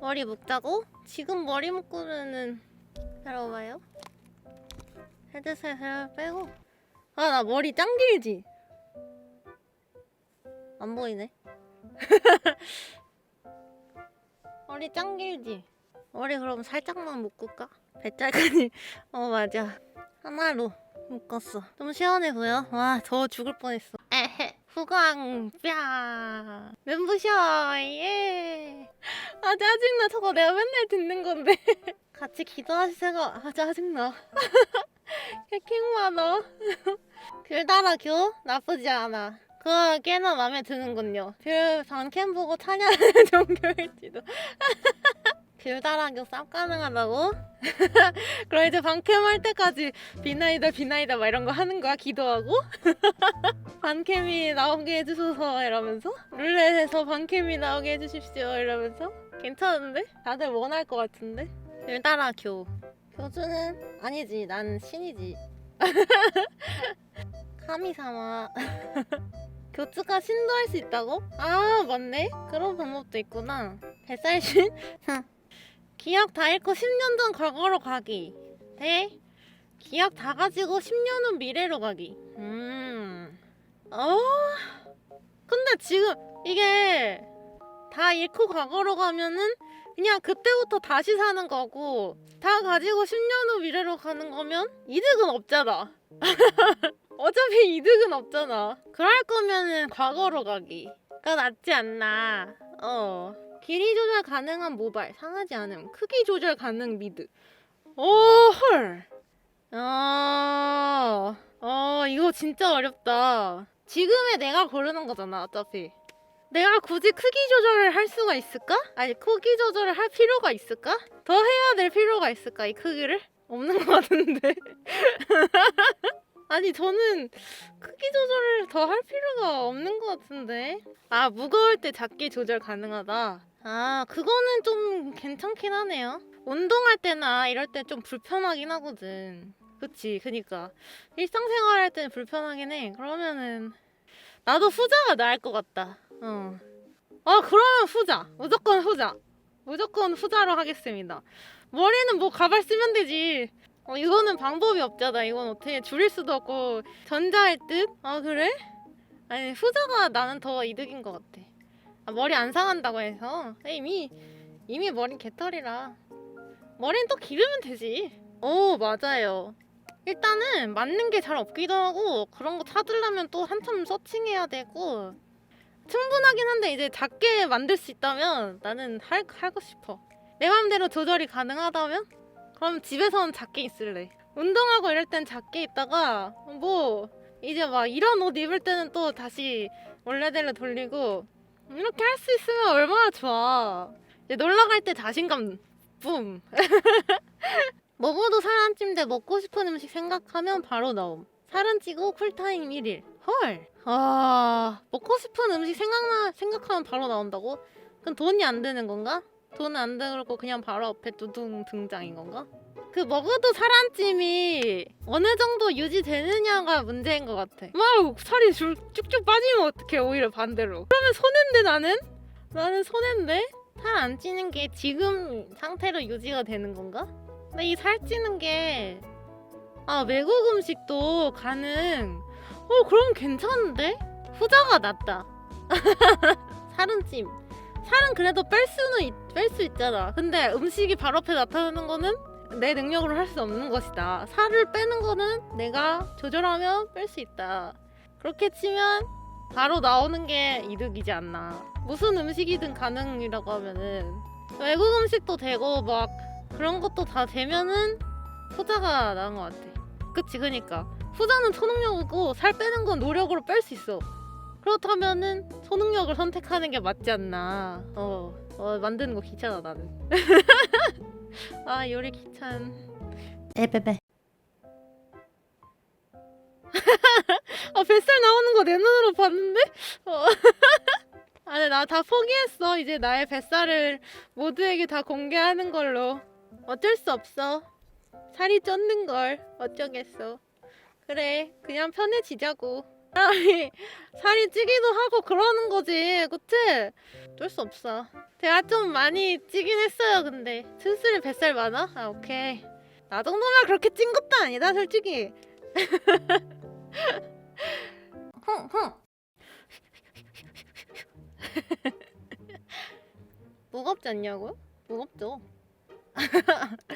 머리 묶자고? 지금 머리 묶으면은 들어봐요. 헤드셋을 빼고. 아 나 머리 짱 길지. 안 보이네. 머리 짱 길지. 머리 그럼 살짝만 묶을까? 배짤까지. 어 맞아. 하나로 묶었어. 좀 시원해 보여? 와 더워 죽을 뻔했어. 후광 뺨 멘부셔 예. 아 짜증나 저거 내가 맨날 듣는 건데. 같이 기도하실 생각 아 짜증나. 해킹 많아. 귤다라 교 나쁘지 않아. 그거 꽤나 마음에 드는군요. 귤 반캠 보고 찬양하는 종교일지도. 귤다라교 쌉 가능하다고? 그럼 이제 반캠 할 때까지 비나이다 비나이다 막 이런 거 하는 거야 기도하고? 반캠이 나오게 해주소서 이러면서 룰렛에서 반캠이 나오게 해주십시오 이러면서 괜찮은데? 다들 원할 것 같은데? 귤다라 교 교주는 아니지 난 신이지 카미사마 교주가 신도 할 수 있다고? 아 맞네 그런 방법도 있구나 뱃살신? 기억 다 잃고 10년 전 과거로 가기. 대 기억 다 가지고 10년 후 미래로 가기. 음... 어... 근데 지금 이게 다 잃고 과거로 가면은 그냥 그때부터 다시 사는 거고 다 가지고 10년 후 미래로 가는 거면 이득은 없잖아. 어차피 이득은 없잖아. 그럴 거면은 과거로 가기가 낫지 않나. 어 길이 조절 가능한 모발 상하지 않음 크기 조절 가능 미드 오 헐 아, 어 이거 진짜 어렵다 지금의 내가 고르는 거잖아 어차피 내가 굳이 크기 조절을 할 수가 있을까? 아니 크기 조절을 할 필요가 있을까? 더 해야 될 필요가 있을까 이 크기를? 없는 것 같은데 아니 저는 크기 조절을 더 할 필요가 없는 것 같은데. 아 무거울 때 작게 조절 가능하다. 아 그거는 좀 괜찮긴 하네요. 운동할 때나 이럴 때 좀 불편하긴 하거든. 그치? 그니까. 일상생활 할 때는 불편하긴 해. 그러면은 나도 후자가 나을 것 같다. 어. 아 그러면 후자. 무조건 후자. 무조건 후자로 하겠습니다. 머리는 뭐 가발 쓰면 되지 어, 이거는 방법이 없잖아. 이건 어떻게 줄일 수도 없고 전자일 듯? 아 그래? 아니 후자가 나는 더 이득인 것 같아. 아, 머리 안 상한다고 해서 이미 이미 머리 개털이라 머리는 또 기르면 되지. 오 맞아요. 일단은 맞는 게 잘 없기도 하고 그런 거 찾으려면 또 한참 서칭해야 되고 충분하긴 한데 이제 작게 만들 수 있다면 나는 할 하고 싶어. 내 맘대로 조절이 가능하다면 그럼 집에서는 작게 있을래. 운동하고 이럴 땐 작게 있다가 뭐 이제 막 이런 옷 입을 때는 또 다시 원래대로 돌리고 이렇게 할 수 있으면 얼마나 좋아. 이제 놀러 갈 때 자신감 뿜. 먹어도 살안 찜데 먹고 싶은 음식 생각하면 바로 나옴. 살은 찌고 쿨타임 1일. 헐. 아 먹고 싶은 음식 생각나 생각하면 바로 나온다고? 그럼 돈이 안 드는 건가? 돈 안 들고 그냥 바로 앞에 두둥 등장인 건가? 그 먹어도 살안 찜이 어느 정도 유지되느냐가 문제인 것 같아. 막 살이 줄, 쭉쭉 빠지면 어떡해 오히려 반대로. 그러면 손해인데 나는? 나는 손해인데? 살 안 찌는 게 지금 상태로 유지가 되는 건가? 근데 이 살 찌는 게 아, 외국 음식도 가능. 어, 그럼 괜찮은데? 후자가 낫다. 살은 찜. 살은 그래도 뺄 수는 뺄 수 있잖아. 근데 음식이 바로 앞에 나타나는 거는 내 능력으로 할 수 없는 것이다. 살을 빼는 거는 내가 조절하면 뺄 수 있다. 그렇게 치면 바로 나오는 게 이득이지 않나. 무슨 음식이든 가능이라고 하면은 외국 음식도 되고 막 그런 것도 다 되면은 후자가 나은 것 같아. 그치, 그니까. 후자는 초능력이고 살 빼는 건 노력으로 뺄 수 있어. 그렇다면은 초능력을 선택하는 게 맞지 않나. 어, 어 만드는 거 귀찮아 나는. 아 요리 귀찮. 에베베 아 뱃살 나오는 거 내 눈으로 봤는데? 어. 아, 근데 나다 포기했어. 이제 나의 뱃살을 모두에게 다 공개하는 걸로. 어쩔 수 없어. 살이 쪘는 걸 어쩌겠어. 그래, 그냥 편해지자고. 사람이 살이 찌기도 하고 그러는 거지. 그치? 어쩔 수 없어. 제가 좀 많이 찌긴 했어요 근데. 슬슬 뱃살 많아? 아 오케이. 나 정도면 그렇게 찐 것도 아니다 솔직히. 흥흥. 무겁지 않냐고요? 무겁죠